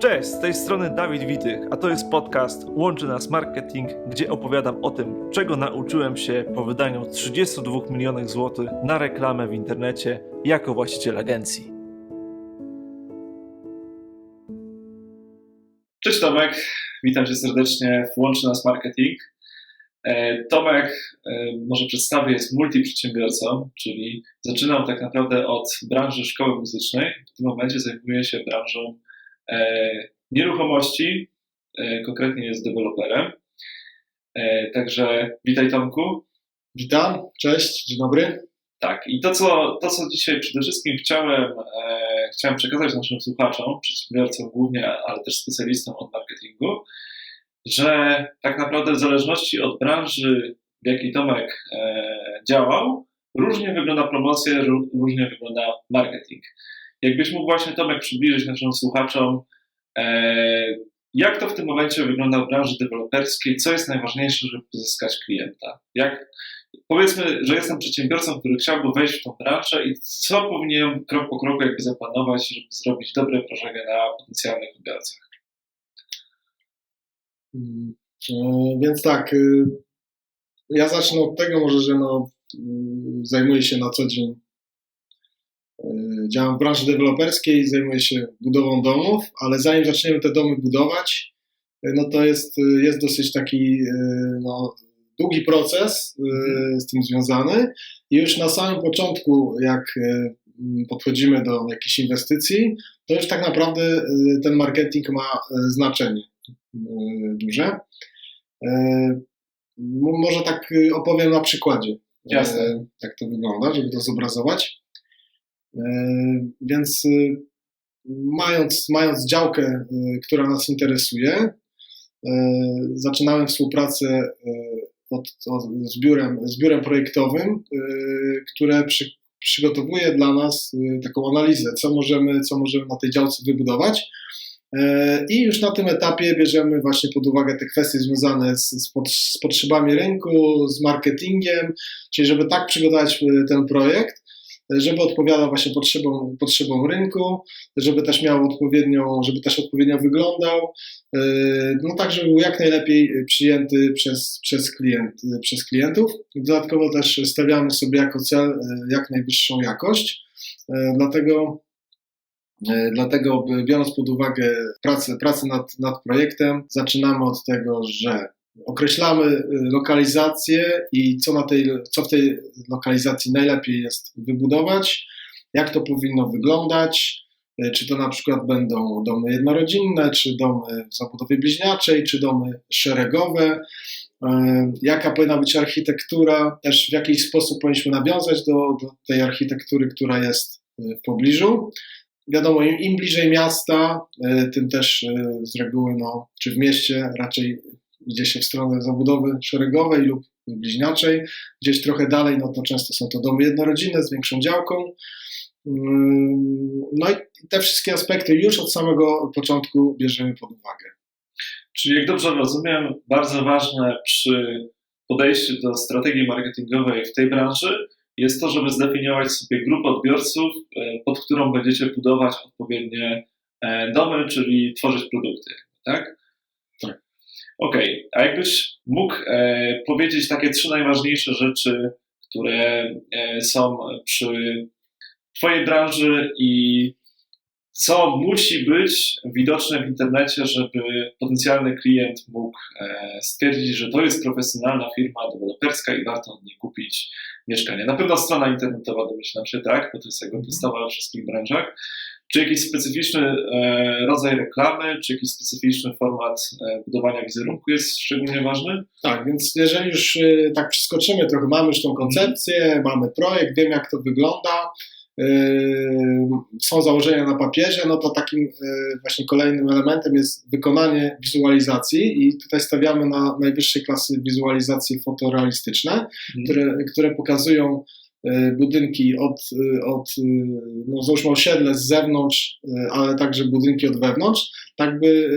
Cześć, z tej strony Dawid Witych, a to jest podcast Łączy Nas Marketing, gdzie opowiadam o tym, czego nauczyłem się po wydaniu 32 milionów złotych na reklamę w internecie jako właściciel agencji. Cześć Tomek, witam cię serdecznie w Łączy Nas Marketing. E, Tomek, e, może przedstawię, jest multiprzedsiębiorcą, czyli zaczynał tak naprawdę od branży szkoły muzycznej. W tym momencie zajmuję się branżą nieruchomości, konkretnie jest deweloperem. Także witaj Tomku. Witam, cześć, dzień dobry. Tak, i to co, to, co dzisiaj przede wszystkim chciałem, e, chciałem przekazać naszym słuchaczom, przedsiębiorcom głównie, ale też specjalistom od marketingu, że tak naprawdę w zależności od branży, w jakiej Tomek e, działał, różnie wygląda promocja, różnie wygląda marketing. Jakbyś mógł właśnie Tomek przybliżyć naszym słuchaczom, e, jak to w tym momencie wygląda w branży deweloperskiej, co jest najważniejsze, żeby pozyskać klienta? Jak, powiedzmy, że jestem przedsiębiorcą, który chciałby wejść w tą branżę i co powinienem krok po kroku jakby zaplanować, żeby zrobić dobre wrażenie na potencjalnych odbiorcach? Mm, e, więc tak, y, ja zacznę od tego może, że no, y, zajmuję się na co dzień, działam w branży deweloperskiej, zajmuję się budową domów, ale zanim zaczniemy te domy budować, no to jest, jest dosyć taki no, długi proces z tym związany i już na samym początku, jak podchodzimy do jakiejś inwestycji, to już tak naprawdę ten marketing ma znaczenie. E, duże. E, może tak e, opowiem na przykładzie, Jasne. jak to wygląda, żeby to zobrazować. Więc mając, mając działkę, która nas interesuje, zaczynałem współpracę od, od, z, biurem, z biurem projektowym, które przy, przygotowuje dla nas taką analizę, co możemy, co możemy na tej działce wybudować. E, I już na tym etapie bierzemy właśnie pod uwagę te kwestie związane z, z, z potrzebami rynku, z marketingiem, czyli żeby tak przygotować e, ten projekt, żeby odpowiadał właśnie potrzebom, potrzebom rynku, żeby też miał odpowiednią, żeby też odpowiednio wyglądał, e, no tak, żeby był jak najlepiej przyjęty przez, przez, klient, przez klientów. Dodatkowo też stawiamy sobie jako cel jak najwyższą jakość, dlatego E, dlatego, biorąc pod uwagę pracę, pracę nad, nad projektem, zaczynamy od tego, że określamy e, lokalizację i co, na tej, co w tej lokalizacji najlepiej jest wybudować, jak to powinno wyglądać, e, czy to na przykład będą domy jednorodzinne, czy domy w zabudowie bliźniaczej, czy domy szeregowe, jaka powinna być architektura, też w jakiś sposób powinniśmy nawiązać do, do tej architektury, która jest w pobliżu. Wiadomo, im, im bliżej miasta, tym też z reguły, no, czy w mieście raczej idzie się w stronę zabudowy szeregowej lub bliźniaczej. Gdzieś trochę dalej, no to często są to domy jednorodzinne z większą działką. Mm, no i te wszystkie aspekty już od samego początku bierzemy pod uwagę. Czyli jak dobrze rozumiem, bardzo ważne przy podejściu do strategii marketingowej w tej branży jest to, żeby zdefiniować sobie grupę odbiorców, e, pod którą będziecie budować odpowiednie e, domy, czyli tworzyć produkty? Tak. Okej, okay. a jakbyś mógł e, powiedzieć takie trzy najważniejsze rzeczy, które są przy Twojej branży i co musi być widoczne w internecie, żeby potencjalny klient mógł stwierdzić, że to jest profesjonalna firma deweloperska i warto od niej kupić mieszkania. Na pewno strona internetowa, domyślam się, tak, bo to jest jakby podstawa we wszystkich branżach. Czy jakiś specyficzny e, rodzaj reklamy, czy jakiś specyficzny format e, budowania wizerunku jest szczególnie ważny? Tak, więc jeżeli już e, tak przeskoczymy trochę, mamy już tą koncepcję, mamy projekt, wiem jak to wygląda, są założenia na papierze, no to takim właśnie kolejnym elementem jest wykonanie wizualizacji i tutaj stawiamy na najwyższej klasy wizualizacje fotorealistyczne, mhm. które, które pokazują budynki od, od no załóżmy osiedle z zewnątrz, ale także budynki od wewnątrz, tak by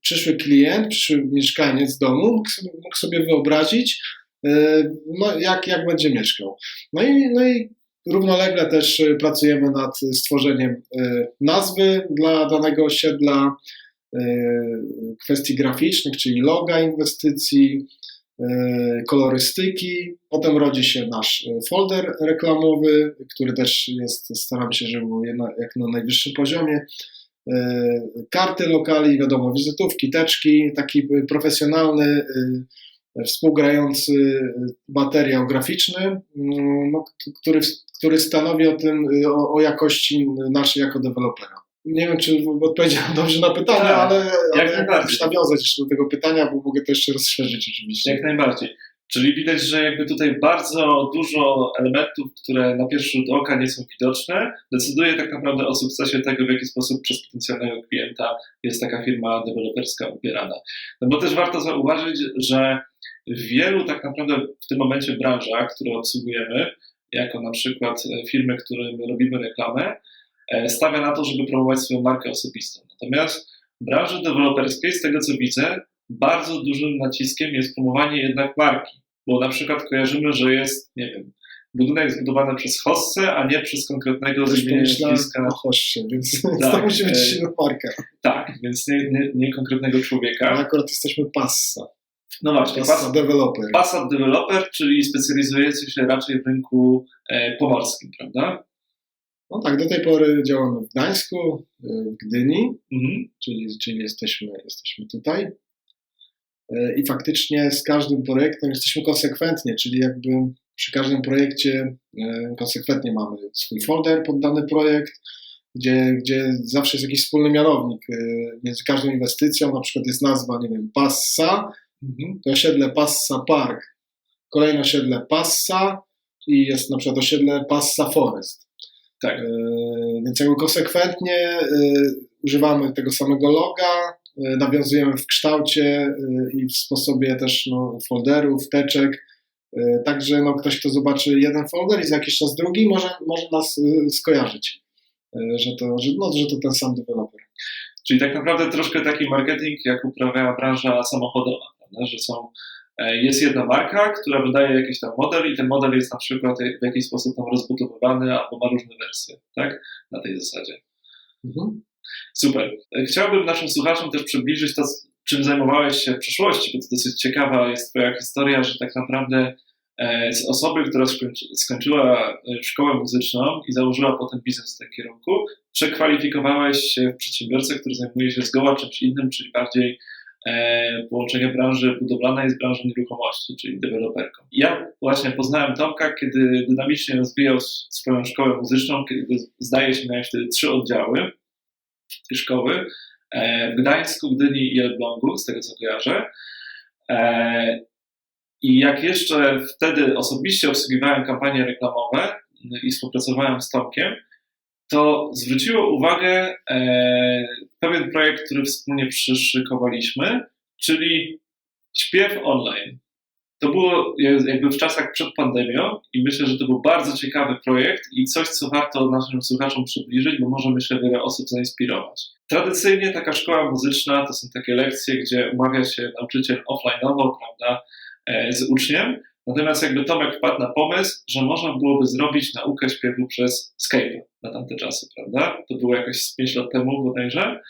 przyszły klient, przyszły mieszkaniec domu mógł sobie, wyobrazić, no jak, jak będzie mieszkał. No i, no i równolegle też pracujemy nad stworzeniem nazwy dla danego osiedla, kwestii graficznych, czyli loga inwestycji, kolorystyki. Potem rodzi się nasz folder reklamowy, który też jest, staramy się, żeby był jak na najwyższym poziomie. Karty lokali, wiadomo, wizytówki, teczki, taki profesjonalny współgrający materiał graficzny, mm, no, który, który stanowi o tym, o, o, jakości naszej jako dewelopera. Nie wiem, czy odpowiedziałem dobrze na pytanie, tak, ale, jak ale nawiązać jeszcze do tego pytania, bo mogę to jeszcze rozszerzyć oczywiście. Jak najbardziej. Czyli widać, że jakby tutaj bardzo dużo elementów, które na pierwszy rzut oka nie są widoczne, decyduje tak naprawdę o sukcesie tego, w jaki sposób przez potencjalnego klienta jest taka firma deweloperska ubierana. No bo też warto zauważyć, że w wielu tak naprawdę w tym momencie branżach, które obsługujemy, jako na przykład firmy, którym robimy reklamę, stawia na to, żeby promować swoją markę osobistą. Natomiast w branży deweloperskiej, z tego co widzę, bardzo dużym naciskiem jest promowanie jednak marki, bo na przykład kojarzymy, że jest, nie wiem, budynek zbudowany przez hossę, a nie przez konkretnego z imienia nazwiska. Hossie, więc tak, to musi być silna marka. Tak, więc nie, nie, nie konkretnego człowieka. Ale akurat jesteśmy Passa. No właśnie, Passat Developer. Passat Developer, czyli specjalizujący się raczej w rynku e, pomorskim, prawda? No tak, do tej pory działamy w Gdańsku, e, w Gdyni, mhm. czyli, czyli jesteśmy, jesteśmy tutaj. E, I faktycznie z każdym projektem jesteśmy konsekwentnie, czyli jakby przy każdym projekcie konsekwentnie mamy swój folder pod dany projekt, gdzie, gdzie zawsze jest jakiś wspólny mianownik między każdą inwestycją, na przykład jest nazwa, nie wiem, Passa, Mhm. To osiedle Passa Park, kolejne osiedle Passa i jest na przykład osiedle Passa Forest. Tak. E, więc jakby konsekwentnie e, używamy tego samego loga, e, nawiązujemy w kształcie i w sposobie też no, folderów, teczek. Także no, ktoś, kto zobaczy jeden folder i za jakiś czas drugi, może, może nas skojarzyć, że to, że, no, że to ten sam deweloper. Czyli tak naprawdę troszkę taki marketing, jak uprawia branża samochodowa prawda? że są, jest jedna marka, która wydaje jakiś tam model i ten model jest na przykład w jakiś sposób tam rozbudowywany albo ma różne wersje, tak? Na tej zasadzie. Mhm. Super. E, chciałbym naszym słuchaczom też przybliżyć to, czym zajmowałeś się w przeszłości, bo to dosyć ciekawa jest Twoja historia, że tak naprawdę e, z osoby, która skończyła szkołę muzyczną i założyła potem biznes w tym kierunku, przekwalifikowałeś się w przedsiębiorcę, który zajmuje się zgoła czymś innym, czyli bardziej E, połączenie branży budowlanej z branżą nieruchomości, czyli deweloperką. Ja właśnie poznałem Tomka, kiedy dynamicznie rozwijał swoją szkołę muzyczną, kiedy zdaje się miałem wtedy trzy oddziały tej szkoły e, w Gdańsku, Gdyni i Elblągu, z tego co kojarzę. E, I jak jeszcze wtedy osobiście obsługiwałem kampanie reklamowe i współpracowałem z Tomkiem, to zwróciło uwagę e, pewien projekt, który wspólnie przyszykowaliśmy, czyli śpiew online. To było jakby w czasach przed pandemią i myślę, że to był bardzo ciekawy projekt i coś, co warto naszym słuchaczom przybliżyć, bo może myślę wiele osób zainspirować. Tradycyjnie taka szkoła muzyczna to są takie lekcje, gdzie umawia się nauczyciel offline'owo, prawda, e, z uczniem, Natomiast jakby Tomek wpadł na pomysł, że można byłoby zrobić naukę śpiewu przez Skype na tamte czasy, prawda? To było jakieś 5 lat temu bodajże.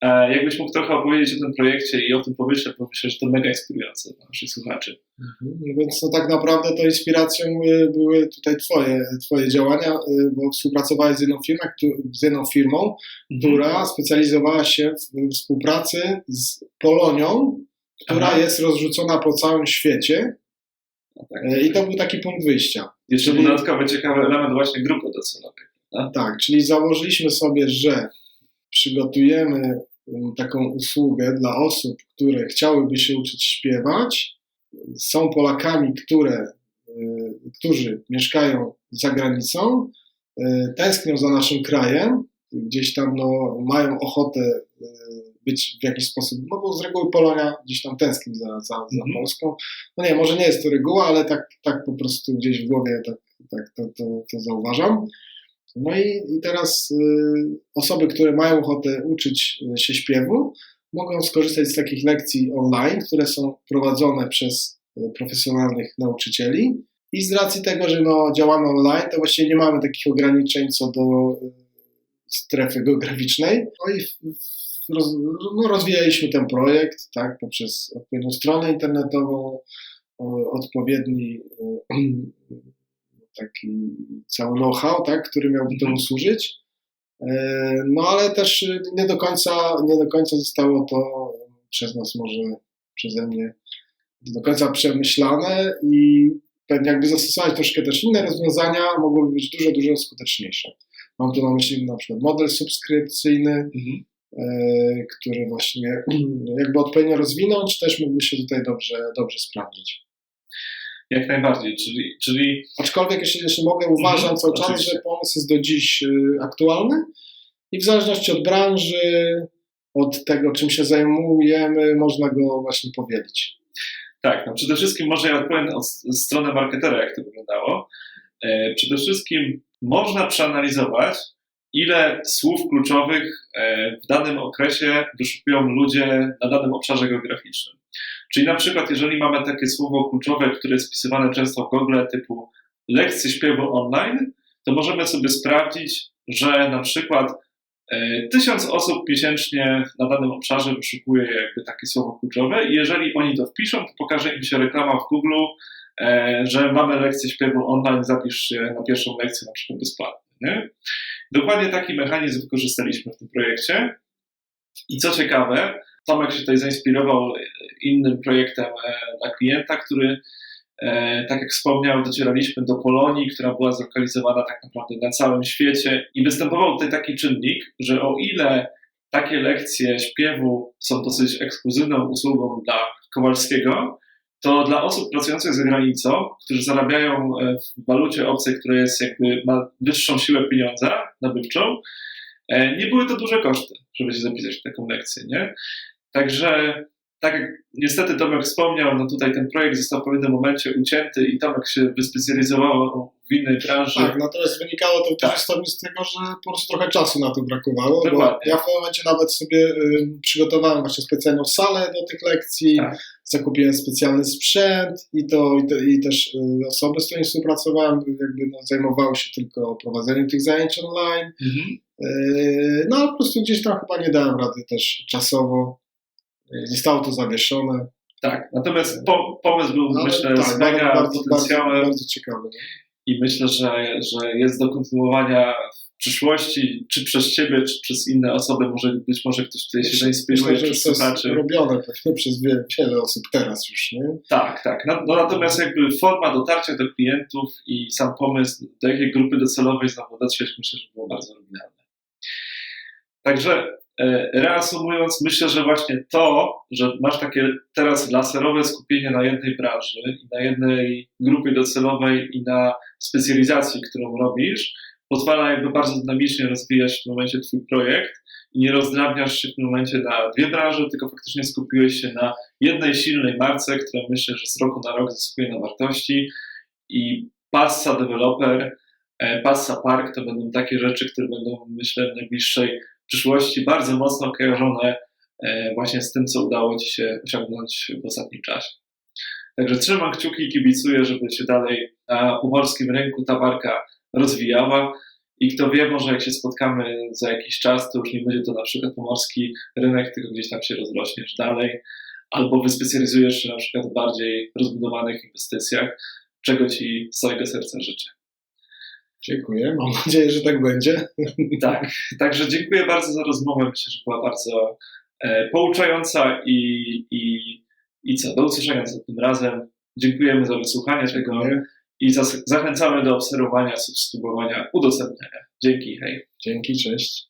E, jakbyś mógł trochę opowiedzieć o tym projekcie i o tym pomyśle, bo myślę, że to mega inspirujące dla naszych słuchaczy. Mhm. No więc no, tak naprawdę to inspiracją były tutaj twoje, twoje działania, y, bo współpracowałeś z jedną firmą, z jedną firmą mhm. która specjalizowała się w współpracy z Polonią, która Aha. jest rozrzucona po całym świecie tak. E, I to był taki punkt wyjścia. Jeszcze czyli, dodatkowy ciekawy element właśnie grupy docelowej. Tak? tak, czyli założyliśmy sobie, że przygotujemy um, taką usługę dla osób, które chciałyby się uczyć śpiewać, są Polakami, które, e, którzy mieszkają za granicą, e, tęsknią za naszym krajem, gdzieś tam no, mają ochotę być w jakiś sposób, no bo z reguły Polonia gdzieś tam tęskni za, za, za mm. Polską. No nie, może nie jest to reguła, ale tak, tak po prostu gdzieś w głowie tak, tak to, to, to zauważam. No i, i teraz y, osoby, które mają ochotę uczyć y, się śpiewu, mogą skorzystać z takich lekcji online, które są prowadzone przez y, profesjonalnych nauczycieli I z racji tego, że no, działamy online, to właściwie nie mamy takich ograniczeń co do y, strefy geograficznej. No i roz, no, rozwijaliśmy ten projekt tak, poprzez odpowiednią stronę internetową, odpowiedni y, taki cały know-how, tak, który miałby temu Mhm. służyć. E, No ale też nie do końca, nie do końca zostało to przez nas może, przeze mnie do końca przemyślane i pewnie jakby zastosować troszkę też inne rozwiązania, mogłyby być dużo, dużo skuteczniejsze. Mam tu na myśli na przykład model subskrypcyjny, Mhm. E, który właśnie jakby odpowiednio rozwinąć, też mógłby się tutaj dobrze, dobrze sprawdzić. Jak najbardziej, czyli, czyli Aczkolwiek, jeśli, jeśli mogę, uważam Mhm, cały czas, oczywiście. że pomysł jest do dziś y, aktualny i w zależności od branży, od tego, czym się zajmujemy, można go właśnie powielić. Tak, no przede wszystkim może ja odpowiem od strony marketera, jak to wyglądało. E, Przede wszystkim można przeanalizować, ile słów kluczowych e, w danym okresie wyszukują ludzie na danym obszarze geograficznym. Czyli na przykład, jeżeli mamy takie słowo kluczowe, które jest wpisywane często w Google, typu lekcje śpiewu online, to możemy sobie sprawdzić, że na przykład e, tysiąc osób miesięcznie na danym obszarze wyszukuje jakby takie słowo kluczowe i jeżeli oni to wpiszą, to pokaże im się reklama w Google, e, że mamy lekcję śpiewu online, zapisz się na pierwszą lekcję na przykład bezpłatnie. Nie? Dokładnie taki mechanizm wykorzystaliśmy w tym projekcie. I co ciekawe, Tomek się tutaj zainspirował innym projektem e, dla klienta, który, e, tak jak wspomniał, docieraliśmy do Polonii, która była zlokalizowana tak naprawdę na całym świecie i występował tutaj taki czynnik, że o ile takie lekcje śpiewu są dosyć ekskluzywną usługą dla Kowalskiego, to dla osób pracujących za granicą, którzy zarabiają e, w walucie obcej, która jest jakby ma wyższą siłę pieniądza nabywczą, e, nie były to duże koszty, żeby się zapisać w taką lekcję, nie? Także tak jak niestety Tomek wspomniał, no tutaj ten projekt został w pewnym momencie ucięty i Tomek się wyspecjalizował w innej branży. Tak, natomiast wynikało to Tak. stopniu z tego, że po prostu trochę czasu na to brakowało. Ja w tym momencie nawet sobie y, przygotowałem właśnie specjalną salę do tych lekcji, Tak. zakupiłem specjalny sprzęt i to i, te, i też y, osoby, z którymi współpracowałem, jakby no, zajmowały się tylko prowadzeniem tych zajęć online. Mhm. Yy, No, ale po prostu gdzieś tam chyba nie dałem rady też czasowo. Zostało to zawieszone. Tak, natomiast po, pomysł był, No, myślę, tak, z mega bardzo, potencjałem Bardzo, bardzo ciekawe. nie? i myślę, że, że jest do kontynuowania w przyszłości, czy przez Ciebie, czy przez inne osoby, może być może ktoś tutaj się zainspiruje, jest słuchaczy. robione pewnie przez wie, wiele osób teraz już, nie? Tak, tak. No, no natomiast jakby forma dotarcia do klientów i sam pomysł, do jakiej grupy docelowej znowu dotrzeć, myślę, że było bardzo oryginalne. Także reasumując, myślę, że właśnie to, że masz takie teraz laserowe skupienie na jednej branży na jednej grupie docelowej i na specjalizacji, którą robisz, pozwala jakby bardzo dynamicznie rozwijać w tym momencie Twój projekt i nie rozdrabniasz się w tym momencie na dwie branże, tylko faktycznie skupiłeś się na jednej silnej marce, która myślę, że z roku na rok zyskuje na wartości i Passa Developer, e, Passa Park to będą takie rzeczy, które będą myślę w najbliższej przyszłości bardzo mocno kojarzone e, właśnie z tym, co udało Ci się osiągnąć w ostatnim czasie. Także trzymam kciuki i kibicuję, żeby się dalej na pomorskim rynku ta marka rozwijała i kto wie, może jak się spotkamy za jakiś czas, to już nie będzie to na przykład pomorski rynek, tylko gdzieś tam się rozrośniesz dalej, albo wyspecjalizujesz się na przykład w bardziej rozbudowanych inwestycjach, czego Ci z całego serca życzę. Dziękuję. Mam nadzieję, że tak będzie. Tak, także dziękuję bardzo za rozmowę. Myślę, że była bardzo e, pouczająca i, i, i co, do usłyszenia następnym razem. Dziękujemy za wysłuchanie tego i zachęcamy do obserwowania, subskrybowania, udostępniania. Dzięki, hej. Dzięki, cześć.